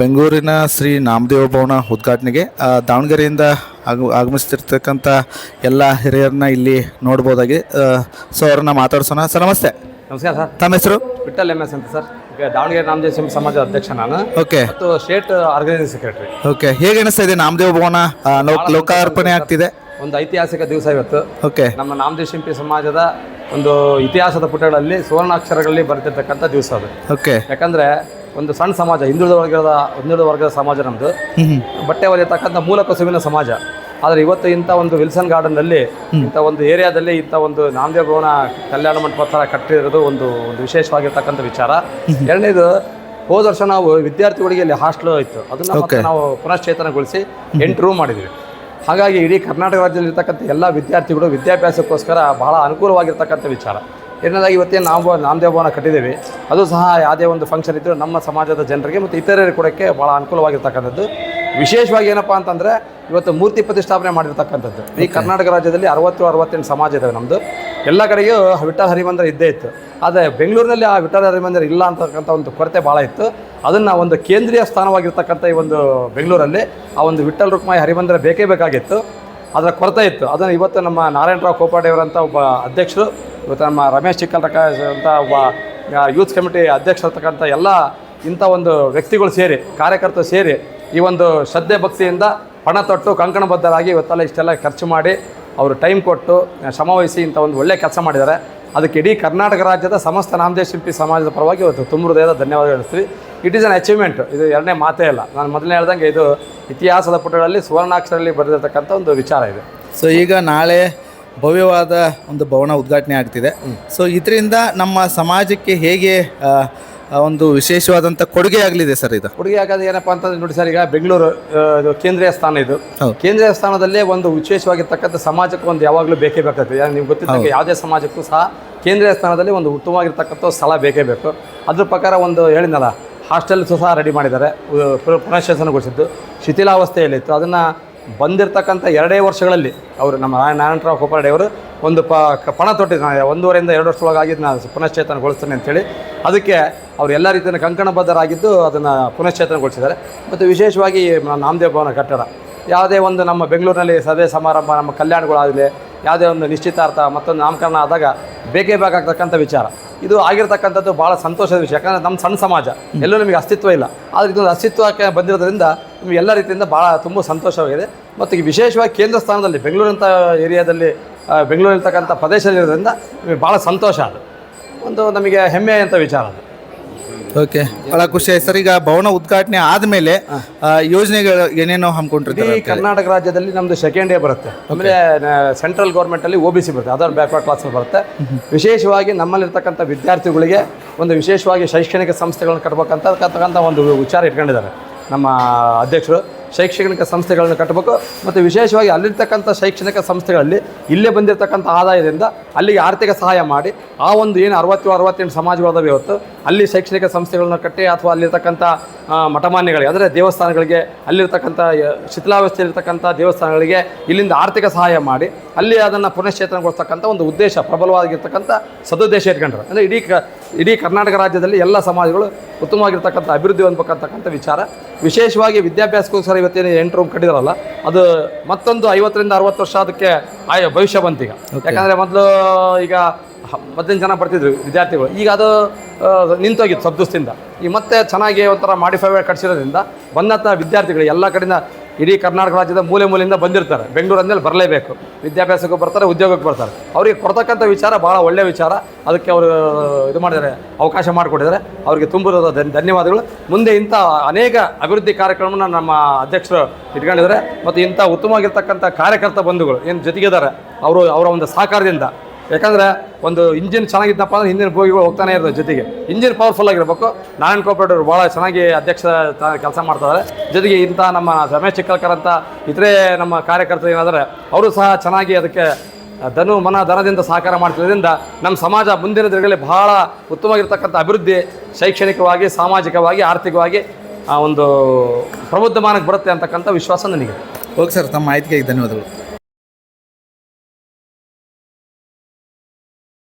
ಬೆಂಗಳೂರಿನ ಶ್ರೀ ನಾಮದೇವ ಭವನ ಉದ್ಘಾಟನೆಗೆ ದಾವಣಗೆರೆಯಿಂದ ಆಗು ಆಗಮಿಸ್ತಿರ್ತಕ್ಕಂಥ ಎಲ್ಲ ಹಿರಿಯರನ್ನ ಇಲ್ಲಿ ನೋಡ್ಬೋದಾಗಿ ಸೊ ಅವ್ರನ್ನ ಮಾತಾಡ್ಸೋಣ. ಸರ್ ನಮಸ್ತೆ. ನಮಸ್ಕಾರ ಸರ್. ತಮ್ಮ ಹೆಸರು? ವಿಠಲ್ ಎಂ ಎಸ್ ಅಂತ ಸರ್. ದಾವಣಗೆರೆ ನಾಮದೇವ ಸಿಂಹ ಸಮಾಜದ ಅಧ್ಯಕ್ಷ ನಾನು. ಓಕೆ. ಮತ್ತು ಸ್ಟೇಟ್ ಆರ್ಗನೈಸಿಂಗ್ ಸೆಕ್ರೆಟರಿ. ಓಕೆ. ಹೇಗೆ ಅನಿಸ್ತಾ ಇದೆ ನಾಮದೇವ ಭವನ? ಲೋಕಾರ್ಪಣೆ ಆಗ್ತಿದೆ. ಒಂದು ಐತಿಹಾಸಿಕ ದಿವಸ ಇವತ್ತು. ಓಕೆ. ನಮ್ಮ ನಾಮದೇವ ಶಿಂಪಿ ಸಮಾಜದ ಒಂದು ಇತಿಹಾಸದ ಪುಟಗಳಲ್ಲಿ ಸುವರ್ಣಾಕ್ಷರಗಳಲ್ಲಿ ಬರ್ತಿರ್ತಕ್ಕಂಥ ದಿವಸ ಅದು. ಓಕೆ. ಯಾಕಂದ್ರೆ ಒಂದು ಸಣ್ಣ ಸಮಾಜ ಹಿಂದುಳಿದ ವರ್ಗದ ಹಿಂದುಳಿದ ವರ್ಗದ ಸಮಾಜ ನಮ್ಮದು ಬಟ್ಟೆ ಹೊಲಿಯತಕ್ಕಂಥ ಮೂಲ ಕಸುವಿನ ಸಮಾಜ. ಆದರೆ ಇವತ್ತು ಇಂಥ ಒಂದು ವಿಲ್ಸನ್ ಗಾರ್ಡನ್ನಲ್ಲಿ ಇಂಥ ಒಂದು ಏರಿಯಾದಲ್ಲಿ ಇಂಥ ಒಂದು ನಾಮದೇವ ಭವನ ಕಲ್ಯಾಣ ಮಂಟಪ ಥರ ಕಟ್ಟಿರೋದು ಒಂದು ಒಂದು ವಿಶೇಷವಾಗಿರ್ತಕ್ಕಂಥ ವಿಚಾರ. ಎರಡನೇದು ಹೋದ ವರ್ಷ ನಾವು ವಿದ್ಯಾರ್ಥಿಗಳಿಗೆ ಇಲ್ಲಿ ಹಾಸ್ಟೆಲ್ ಇತ್ತು. ಅದನ್ನು ಮತ್ತೆ ನಾವು ಪುನಶ್ಚೇತನಗೊಳಿಸಿ ಎಂಟು ರೂಮ್ ಮಾಡಿದ್ವಿ. ಹಾಗಾಗಿ ಇಡೀ ಕರ್ನಾಟಕ ರಾಜ್ಯದಲ್ಲಿರ್ತಕ್ಕಂಥ ಎಲ್ಲ ವಿದ್ಯಾರ್ಥಿಗಳು ವಿದ್ಯಾಭ್ಯಾಸಕ್ಕೋಸ್ಕರ ಬಹಳ ಅನುಕೂಲವಾಗಿರ್ತಕ್ಕಂಥ ವಿಚಾರ. ಎರಡನೇದಾಗಿ ಇವತ್ತೇನು ನಾವು ನಾಮದೇವ ಭವನ ಕಟ್ಟಿದ್ದೀವಿ. ಅದು ಸಹ ಯಾವುದೇ ಒಂದು ಫಂಕ್ಷನ್ ಇದ್ದರೂ ನಮ್ಮ ಸಮಾಜದ ಜನರಿಗೆ ಮತ್ತು ಇತರರಿಗೆ ಕೊಡೋಕ್ಕೆ ಭಾಳ ಅನುಕೂಲವಾಗಿರ್ತಕ್ಕಂಥದ್ದು. ವಿಶೇಷವಾಗಿ ಏನಪ್ಪ ಅಂತಂದರೆ ಇವತ್ತು ಮೂರ್ತಿ ಪ್ರತಿಷ್ಠಾಪನೆ ಮಾಡಿರ್ತಕ್ಕಂಥದ್ದು. ಈ ಕರ್ನಾಟಕ ರಾಜ್ಯದಲ್ಲಿ ಅರವತ್ತು ಅರವತ್ತೆಂಟು ಸಮಾಜ ಇದ್ದಾವೆ ನಮ್ಮದು ಎಲ್ಲ ಕಡೆಗೂ ವಿಠಲ ಹರಿಮಂದಿರ ಇದ್ದೇ ಇತ್ತು. ಆದರೆ ಬೆಂಗಳೂರಿನಲ್ಲಿ ಆ ವಿಠಲ ಹರಿಮಂದಿರ ಇಲ್ಲ ಅಂತಕ್ಕಂಥ ಒಂದು ಕೊರತೆ ಭಾಳ ಇತ್ತು. ಅದನ್ನು ಒಂದು ಕೇಂದ್ರೀಯ ಸ್ಥಾನವಾಗಿರ್ತಕ್ಕಂಥ ಈ ಒಂದು ಬೆಂಗಳೂರಲ್ಲಿ ಆ ಒಂದು ವಿಠಲ್ ರುಕ್ಮಾಯಿ ಹರಿಮಂದಿರ ಬೇಕೇ ಬೇಕಾಗಿತ್ತು. ಅದರ ಕೊರತೆ ಇತ್ತು. ಅದನ್ನು ಇವತ್ತು ನಮ್ಮ ನಾರಾಯಣರಾವ್ ಕೋಪಾಡಿಯವರಂಥ ಒಬ್ಬ ಅಧ್ಯಕ್ಷರು, ಇವತ್ತು ನಮ್ಮ ರಮೇಶ್ ಚಿಕ್ಕಲ್ರಕ ಅಂತ ಒಬ್ಬ ಯೂತ್ ಕಮಿಟಿ ಅಧ್ಯಕ್ಷರತಕ್ಕಂಥ ಎಲ್ಲ ಇಂಥ ಒಂದು ವ್ಯಕ್ತಿಗಳು ಸೇರಿ, ಕಾರ್ಯಕರ್ತರು ಸೇರಿ ಈ ಒಂದು ಶ್ರದ್ಧೆ ಭಕ್ತಿಯಿಂದ ಪಣ ತೊಟ್ಟು ಕಂಕಣಬದ್ಧರಾಗಿ ಇವತ್ತೆಲ್ಲ ಇಷ್ಟೆಲ್ಲ ಖರ್ಚು ಮಾಡಿ ಅವರು ಟೈಮ್ ಕೊಟ್ಟು ಶ್ರಮವಹಿಸಿ ಇಂಥ ಒಂದು ಒಳ್ಳೆಯ ಕೆಲಸ ಮಾಡಿದ್ದಾರೆ. ಅದಕ್ಕೆ ಇಡೀ ಕರ್ನಾಟಕ ರಾಜ್ಯದ ಸಮಸ್ತ ನಾಮದೇವ ಶಿಲ್ಪಿ ಸಮಾಜದ ಪರವಾಗಿ ಇವತ್ತು ತುಂಬ ಹೃದಯದ ಧನ್ಯವಾದ ಹೇಳ್ತೀವಿ. ಇಟ್ ಈಸ್ ಅನ್ ಅಚೀವ್ಮೆಂಟ್ ಇದು ಎರಡನೇ ಮಾತೇ ಇಲ್ಲ ನಾನು ಮೊದಲನೇ ಹೇಳ್ದಂಗೆ ಇದು ಇತಿಹಾಸದ ಪುಟಗಳಲ್ಲಿ ಸುವರ್ಣಾಕ್ಷರಲ್ಲಿ ಬರೆದಿರ್ತಕ್ಕಂಥ ಒಂದು ವಿಚಾರ ಇದೆ. ಸೊ ಈಗ ನಾಳೆ ಭವ್ಯವಾದ ಒಂದು ಭವನ ಉದ್ಘಾಟನೆ ಆಗ್ತಿದೆ. ಸೊ ಇದರಿಂದ ನಮ್ಮ ಸಮಾಜಕ್ಕೆ ಹೇಗೆ ಒಂದು ವಿಶೇಷವಾದಂಥ ಕೊಡುಗೆ ಆಗಲಿದೆ ಸರ್ ಇದು? ಕೊಡುಗೆ ಆಗೋದು ಏನಪ್ಪ ಅಂತಂದ್ರೆ ನೋಡಿ ಸರ್ ಈಗ ಬೆಂಗಳೂರು ಇದು ಕೇಂದ್ರೀಯ ಸ್ಥಾನ ಇದು. ಕೇಂದ್ರೀಯ ಸ್ಥಾನದಲ್ಲೇ ಒಂದು ವಿಶೇಷವಾಗಿರ್ತಕ್ಕಂಥ ಸಮಾಜಕ್ಕೆ ಒಂದು ಯಾವಾಗಲೂ ಬೇಕೇ ಬೇಕಾಗ್ತದೆ. ಯಾರು ನಿಮ್ಗೆ ಗೊತ್ತಿದ್ದಂಗೆ ಯಾವುದೇ ಸಮಾಜಕ್ಕೂ ಸಹ ಕೇಂದ್ರೀಯ ಸ್ಥಾನದಲ್ಲಿ ಒಂದು ಉತ್ತಮವಾಗಿರ್ತಕ್ಕಂಥ ಸ್ಥಳ ಬೇಕೇ ಬೇಕು. ಅದ್ರ ಪ್ರಕಾರ ಒಂದು ಹೇಳಿದ್ನಲ್ಲ ಹಾಸ್ಟೆಲ್ ಸಹ ರೆಡಿ ಮಾಡಿದ್ದಾರೆ. ಪುನಶ್ಚೇತನಗೊಳಿಸಿದ್ದು ಶಿಥಿಲಾವಸ್ಥೆಯಲ್ಲಿತ್ತು. ಅದನ್ನು ಬಂದಿರತಕ್ಕಂಥ ಎರಡೇ ವರ್ಷಗಳಲ್ಲಿ ಅವರು ನಮ್ಮ ನಾರಾಯಣ ನಾರಾಯಣರಾವ್ ಕೋಪಾಡಿ ಅವರು ಒಂದು ಪ ಪಣ ತೊಟ್ಟಿದ್ದು ನಾನು ಒಂದೂವರೆಯಿಂದ ಎರಡು ವರ್ಷದೊಳಗಾಗಿ ನಾನು ಪುನಶ್ಚೇತನಗೊಳಿಸ್ತೇನೆ ಅಂಥೇಳಿ ಅದಕ್ಕೆ ಅವರು ಎಲ್ಲ ರೀತಿಯ ಕಂಕಣಬದ್ಧರಾಗಿದ್ದು ಅದನ್ನು ಪುನಶ್ಚೇತನಗೊಳಿಸಿದ್ದಾರೆ ಮತ್ತು ವಿಶೇಷವಾಗಿ ನಾಮದೇವ ಭವನ ಕಟ್ಟಡ. ಯಾವುದೇ ಒಂದು ನಮ್ಮ ಬೆಂಗಳೂರಿನಲ್ಲಿ ಸಭೆ ಸಮಾರಂಭ, ನಮ್ಮ ಕಲ್ಯಾಣಗಳಾಗಲಿ, ಯಾವುದೇ ಒಂದು ನಿಶ್ಚಿತಾರ್ಥ ಮತ್ತೊಂದು ನಾಮಕರಣ ಆದಾಗ ಬೇಕೇ ಬೇಕಾಗ್ತಕ್ಕಂಥ ವಿಚಾರ. ಇದು ಆಗಿರತಕ್ಕಂಥದ್ದು ಭಾಳ ಸಂತೋಷದ ವಿಷಯ. ಯಾಕಂದರೆ ನಮ್ಮ ಸಣ್ಣ ಸಮಾಜ, ಎಲ್ಲೂ ನಿಮಗೆ ಅಸ್ತಿತ್ವ ಇಲ್ಲ. ಆದರೆ ಇದೊಂದು ಅಸ್ತಿತ್ವಕ್ಕೆ ಬಂದಿರೋದ್ರಿಂದ ನಿಮಗೆ ಎಲ್ಲ ರೀತಿಯಿಂದ ಭಾಳ ತುಂಬ ಸಂತೋಷವಾಗಿದೆ. ಮತ್ತು ಈ ವಿಶೇಷವಾಗಿ ಕೇಂದ್ರ ಸ್ಥಾನದಲ್ಲಿ ಬೆಂಗಳೂರಂಥ ಏರಿಯಾದಲ್ಲಿ ಬೆಂಗಳೂರಿರ್ತಕ್ಕಂಥ ಪ್ರದೇಶದಲ್ಲಿರೋದ್ರಿಂದ ನಿಮಗೆ ಭಾಳ ಸಂತೋಷ ಅದು. ಒಂದು ನಮಗೆ ಹೆಮ್ಮೆ ಅಂತ ವಿಚಾರ ಅದು. ಓಕೆ. ಬಹಳ ಖುಷಿ ಆಯ್ತು ಸರ್. ಈಗ ಭವನ ಉದ್ಘಾಟನೆ ಆದಮೇಲೆ ಯೋಜನೆಗಳು ಏನೇನೋ ಇಡೀ ಹಮ್ಮಿಕೊಂಡಿರ್ತಾರೆ ಕರ್ನಾಟಕ ರಾಜ್ಯದಲ್ಲಿ ನಮ್ದು ಸೆಕೆಂಡ್ ಡೇ ಬರುತ್ತೆ. ಆಮೇಲೆ ಸೆಂಟ್ರಲ್ ಗೌರ್ಮೆಂಟಲ್ಲಿ ಒ ಬಿ ಸಿ ಬರುತ್ತೆ. ಅದರ್ ಬ್ಯಾಕ್ವರ್ಡ್ ಕ್ಲಾಸ್ ಬರುತ್ತೆ. ವಿಶೇಷವಾಗಿ ನಮ್ಮಲ್ಲಿರ್ತಕ್ಕಂಥ ವಿದ್ಯಾರ್ಥಿಗಳಿಗೆ ಒಂದು ವಿಶೇಷವಾಗಿ ಶೈಕ್ಷಣಿಕ ಸಂಸ್ಥೆಗಳನ್ನ ಕಟ್ಬೇಕಂತ ಒಂದು ವಿಚಾರ ಇಟ್ಕೊಂಡಿದ್ದಾರೆ ನಮ್ಮ ಅಧ್ಯಕ್ಷರು. ಶೈಕ್ಷಣಿಕ ಸಂಸ್ಥೆಗಳನ್ನು ಕಟ್ಟಬೇಕು. ಮತ್ತು ವಿಶೇಷವಾಗಿ ಅಲ್ಲಿರ್ತಕ್ಕಂಥ ಶೈಕ್ಷಣಿಕ ಸಂಸ್ಥೆಗಳಲ್ಲಿ ಇಲ್ಲೇ ಬಂದಿರತಕ್ಕಂಥ ಆದಾಯದಿಂದ ಅಲ್ಲಿಗೆ ಆರ್ಥಿಕ ಸಹಾಯ ಮಾಡಿ. ಆ ಒಂದು ಏನು ಅರವತ್ತು ಅರವತ್ತೆಂಟು ಸಮಾಜಗಳದಾವೆ ಇವತ್ತು, ಅಲ್ಲಿ ಶೈಕ್ಷಣಿಕ ಸಂಸ್ಥೆಗಳನ್ನ ಕಟ್ಟಿ ಅಥವಾ ಅಲ್ಲಿರ್ತಕ್ಕಂಥ ಮಠಮಾನ್ಯಗಳಿಗೆ, ಅಂದರೆ ದೇವಸ್ಥಾನಗಳಿಗೆ, ಅಲ್ಲಿರ್ತಕ್ಕಂಥ ಶಿಥಿಲಾವಸ್ಥೆಯಲ್ಲಿರ್ತಕ್ಕಂಥ ದೇವಸ್ಥಾನಗಳಿಗೆ ಇಲ್ಲಿಂದ ಆರ್ಥಿಕ ಸಹಾಯ ಮಾಡಿ, ಅಲ್ಲಿ ಅದನ್ನು ಪುನಶ್ಚೇತನಗೊಳಿಸ್ತಕ್ಕಂಥ ಒಂದು ಉದ್ದೇಶ, ಪ್ರಬಲವಾಗಿರ್ತಕ್ಕಂಥ ಸದುದ್ದೇಶ ಇಟ್ಕೊಂಡ್ರು. ಅಂದರೆ ಇಡೀ ಕ ಇಡೀ ಕರ್ನಾಟಕ ರಾಜ್ಯದಲ್ಲಿ ಎಲ್ಲ ಸಮಾಜಗಳು ಉತ್ತಮವಾಗಿರ್ತಕ್ಕಂಥ ಅಭಿವೃದ್ಧಿ ಹೊಂದಬೇಕಂತಕ್ಕಂಥ ವಿಚಾರ. ವಿಶೇಷವಾಗಿ ವಿದ್ಯಾಭ್ಯಾಸಕ್ಕೋಸ್ಕರ ಇವತ್ತೇನು ಎಂಟು ರೂಮ್ ಕಟ್ಟಿದಾರಲ್ಲ ಅದು ಮತ್ತೊಂದು ಐವತ್ತರಿಂದ ಅರವತ್ತು ವರ್ಷ ಅದಕ್ಕೆ ಆಯ ಭವಿಷ್ಯ ಬಂತೀಗ ಯಾಕಂದರೆ ಮೊದಲು ಈಗ ಮೊದಲಿನ ಜನ ಬರ್ತಿದ್ರು ವಿದ್ಯಾರ್ಥಿಗಳು. ಈಗ ಅದು ನಿಂತೋಗಿತ್ತು ಸಬ್ದುಸ್ತಿಂದ ಈಗ ಮತ್ತೆ ಚೆನ್ನಾಗಿ ಒಂಥರ ಮಾಡಿಫೈ ಕಟ್ಸಿರೋದ್ರಿಂದ ಬಂದಂಥ ವಿದ್ಯಾರ್ಥಿಗಳು ಎಲ್ಲ ಕಡೆಯಿಂದ ಇಡೀ ಕರ್ನಾಟಕ ರಾಜ್ಯದ ಮೂಲೆ ಮೂಲೆಯಿಂದ ಬಂದಿರ್ತಾರೆ. ಬೆಂಗಳೂರು ಅಂದಮೇಲೆ ಬರಲೇಬೇಕು. ವಿದ್ಯಾಭ್ಯಾಸಕ್ಕೂ ಬರ್ತಾರೆ, ಉದ್ಯೋಗಕ್ಕೆ ಬರ್ತಾರೆ. ಅವರಿಗೆ ಕೊಡ್ತಕ್ಕಂಥ ವಿಚಾರ ಭಾಳ ಒಳ್ಳೆಯ ವಿಚಾರ. ಅದಕ್ಕೆ ಅವರು, ಇದು ಮಾಡಿದ್ದಾರೆ, ಅವಕಾಶ ಮಾಡಿಕೊಟ್ಟಿದ್ದಾರೆ. ಅವರಿಗೆ ತುಂಬ ಧನ್ಯವಾದಗಳು. ಮುಂದೆ ಇಂಥ ಅನೇಕ ಅಭಿವೃದ್ಧಿ ಕಾರ್ಯಕ್ರಮನ ನಮ್ಮ ಅಧ್ಯಕ್ಷರು ಇಟ್ಕೊಂಡಿದ್ದಾರೆ. ಮತ್ತು ಇಂಥ ಉತ್ತಮವಾಗಿರ್ತಕ್ಕಂಥ ಕಾರ್ಯಕರ್ತ ಬಂಧುಗಳು, ಏನು ಜೊತೆಗಿದ್ದಾರೆ, ಅವರು, ಅವರ ಒಂದು ಸಹಕಾರದಿಂದ ಯಾಕಂದರೆ ಒಂದು ಇಂಜಿನ್ ಚೆನ್ನಾಗಿದ್ದಪ್ಪ ಅಂದ್ರೆ ಹಿಂದಿನ ಬೋಗಿಗಳು ಹೋಗ್ತಾನೆ ಇರೋದು ಜೊತೆಗೆ. ಇಂಜಿನ್ ಪವರ್ಫುಲ್ ಆಗಿರಬೇಕು. ನಾರಾಯಣ್ ಕೋಪರೇಟರ್ ಭಾಳ ಚೆನ್ನಾಗಿ ಅಧ್ಯಕ್ಷ ಕೆಲಸ ಮಾಡ್ತಾರೆ ಜೊತೆಗೆ ಇಂಥ ನಮ್ಮ ರಮೇಶ್ ಚಿಕ್ಕಲ್ಕರ್ ಅಂತ ಇತರೆ ನಮ್ಮ ಕಾರ್ಯಕರ್ತರು ಏನಾದರೆ ಅವರು ಸಹ ಚೆನ್ನಾಗಿ ಅದಕ್ಕೆ ಧನು, ಮನ, ಧನದಿಂದ ಸಹಕಾರ ಮಾಡ್ತಿರೋದ್ರಿಂದ ನಮ್ಮ ಸಮಾಜ ಮುಂದಿನ ದಿನಗಳಲ್ಲಿ ಬಹಳ ಉತ್ತಮವಾಗಿರ್ತಕ್ಕಂಥ ಅಭಿವೃದ್ಧಿ ಶೈಕ್ಷಣಿಕವಾಗಿ, ಸಾಮಾಜಿಕವಾಗಿ, ಆರ್ಥಿಕವಾಗಿ ಒಂದು ಪ್ರಬುದ್ಧಮಾನಕ್ಕೆ ಬರುತ್ತೆ ಅಂತಕ್ಕಂಥ ವಿಶ್ವಾಸ ನನಗೆ ಓಕೆ ಸರ್, ತಮ್ಮ ಮಾಹಿತಿಗೆ ಧನ್ಯವಾದಗಳು.